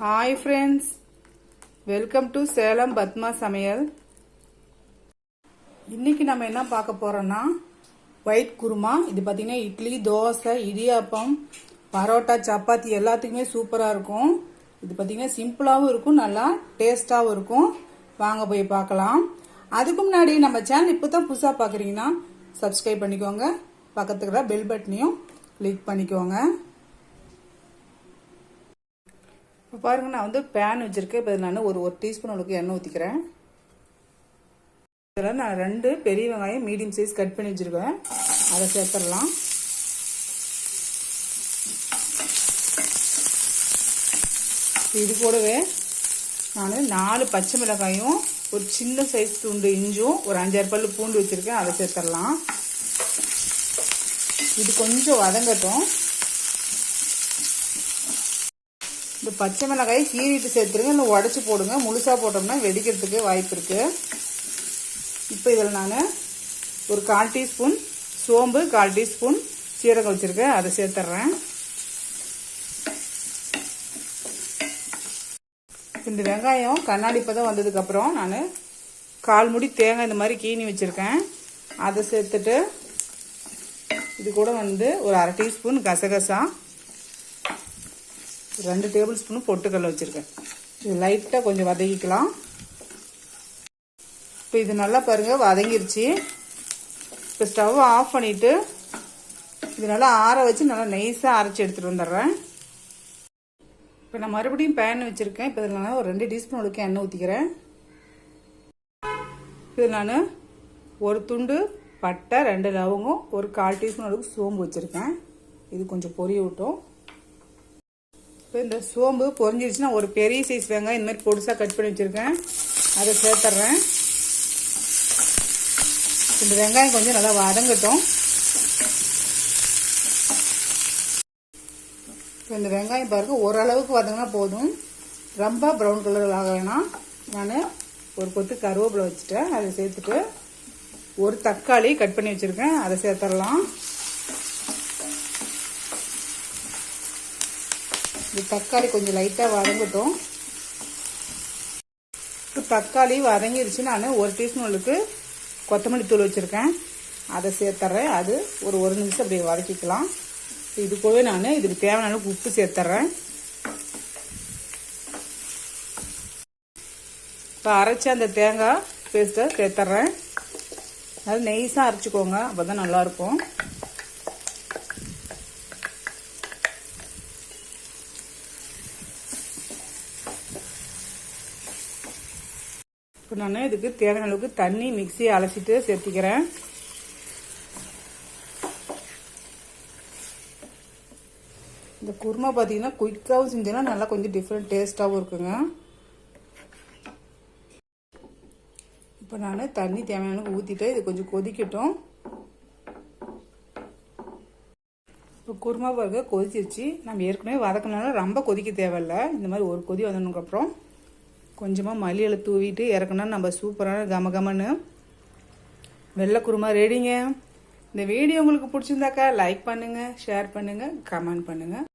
Hi friends welcome to Salem Padma சமையல் இன்னைக்கு நம்ம என்ன பார்க்க போறோம்னா ஒயிட் குருமா இது பார்த்தீங்கன்னா இட்லி தோசை இடியாப்பம் பரோட்டா சப்பாத்தி எல்லாத்துக்குமே சூப்பராக இருக்கும். இது பார்த்தீங்கன்னா சிம்பிளாகவும் இருக்கும் நல்லா டேஸ்டாகவும் இருக்கும். வாங்க போய் பார்க்கலாம். அதுக்கு முன்னாடி நம்ம சேனல் இப்போ தான் புதுசாக பார்க்குறீங்கன்னா சப்ஸ்கிரைப் பண்ணிக்கோங்க பக்கத்துக்கு பெல் பட்டனையும் கிளிக் பண்ணிக்கோங்க. இப்போ பாருங்க நான் வந்து பேன் வச்சுருக்கேன். இப்போ நான் ஒரு ஒரு டீஸ்பூன் அளவுக்கு எண்ணெய் ஊற்றிக்கிறேன் இதில் நான் ரெண்டு பெரிய வெங்காயம் மீடியம் சைஸ் கட் பண்ணி வச்சுருக்கேன். அதை சேர்த்துடலாம். இது கூடவே நான் நாலு பச்சை மிளகாயும் ஒரு சின்ன சைஸ் துண்டு இஞ்சும் ஒரு அஞ்சாறு பல்லு பூண்டு வச்சுருக்கேன். அதை சேர்த்துடலாம். இது கொஞ்சம் வதங்கட்டும். இந்த பச்சை மிளகாய் கீறிட்டு சேர்த்துருங்க. இல்லை உடச்சி போடுங்க. முழுசாக போட்டோம்னா வெடிக்கிறதுக்கு வாய்ப்பு இருக்குது இப்போ இதில் நான் ஒரு கால் டீஸ்பூன் சோம்பு கால் டீஸ்பூன் சீரகம் வச்சுருக்கேன். அதை சேர்த்துட்றேன் இந்த வெங்காயம் கண்ணாடி இப்போ தான் வந்ததுக்கப்புறம் நான் கால் முடி தேங்காய் இந்த மாதிரி கீனி வச்சுருக்கேன். அதை சேர்த்துட்டு இது கூட வந்து ஒரு அரை டீஸ்பூன் கசகசா ரெண்டு டேபிள் ஸ்பூன் பொட்டுக்கடலை வச்சுருக்கேன். இது லைட்டாக கொஞ்சம் வதக்கிக்கலாம். இப்போ இது நல்லா பாருங்கள் வதங்கிருச்சு. இப்போ ஸ்டவ் ஆஃப் பண்ணிவிட்டு இது நல்லா ஆற வச்சு நல்லா நைஸாக அரைச்சி எடுத்துகிட்டு வந்துடுறேன். இப்போ நான் மறுபடியும் பேன் வச்சுருக்கேன். இப்போ இதில் நான் ஒரு ரெண்டு டீஸ்பூன் அளவுக்கு எண்ணெய் ஊற்றிக்கிறேன் இது நான் ஒரு துண்டு பட்டை ரெண்டு லவங்கம் ஒரு கால் டீஸ்பூன் அளவுக்கு சோம்பு வச்சுருக்கேன். இது கொஞ்சம் பொரிய விட்டோம். இப்போ இந்த சோம்பு பொறிஞ்சிருச்சுன்னா ஒரு பெரிய சைஸ் வெங்காயம் இந்த மாதிரி பொடிசாக கட் பண்ணி வச்சுருக்கேன். அதை சேர்த்துட்றேன் இந்த வெங்காயம் கொஞ்சம் நல்லா வதங்கட்டும். இப்போ இந்த வெங்காயம் பாருங்கள் ஓரளவுக்கு வதங்கினா போதும். ரொம்ப ப்ரௌன் கலர் ஆக வேணாம். நான் ஒரு கொத்து கருவேப்பிலை வச்சுட்டேன். அதை சேர்த்துட்டு ஒரு தக்காளி கட் பண்ணி வச்சுருக்கேன். அதை சேர்த்துடலாம். இது தக்காளி கொஞ்சம் லைட்டாக வதங்கட்டும். இப்போ தக்காளி வதங்கிருச்சு. நான் ஒரு டீஸ்பூன் அளவுக்கு கொத்தமல்லி தூள் வச்சுருக்கேன். அதை சேர்த்துட்றேன் அது ஒரு ஒரு நிமிஷம் அப்படியே வதக்கிக்கலாம். இது கூடவே நான் இதுக்கு தேவையான அளவுக்கு உப்பு சேர்த்துட்றேன் இப்போ அரைச்ச அந்த தேங்காய் பேஸ்ட்டை சேர்த்துட்றேன் அது நெய்ஸாக அரைச்சிக்கோங்க. அப்போ தான் நல்லாயிருக்கும் இப்போ நான் இதுக்கு தேவையான அளவுக்கு தண்ணி மிக்சியை அலசிட்டு சேர்த்திக்கிறேன். இந்த குருமா பார்த்தீங்கன்னா குயிக்காகவும் செஞ்சோன்னா நல்லா கொஞ்சம் டிஃப்ரெண்ட் டேஸ்ட்டாகவும் இருக்குங்க. இப்போ நான் தண்ணி தேவையான அளவுக்கு ஊற்றிட்டு இது கொஞ்சம் கொதிக்கட்டும். இப்போ குருமா பருக கொதிச்சிருச்சு. நம்ம ஏற்கனவே வதக்கினாலும் ரொம்ப கொதிக்க தேவையில்ல. இந்த மாதிரி ஒரு கொதி வந்ததுக்கப்புறம் கொஞ்சமாக மல்லியில் தூவிட்டு இறக்குனா நம்ம சூப்பரான கம கமன்னு. வெள்ளை குருமா ரெடிங்க இந்த வீடியோ உங்களுக்கு பிடிச்சிருந்தாக்கா லைக் பண்ணுங்கள் ஷேர் பண்ணுங்கள் கமெண்ட் பண்ணுங்கள்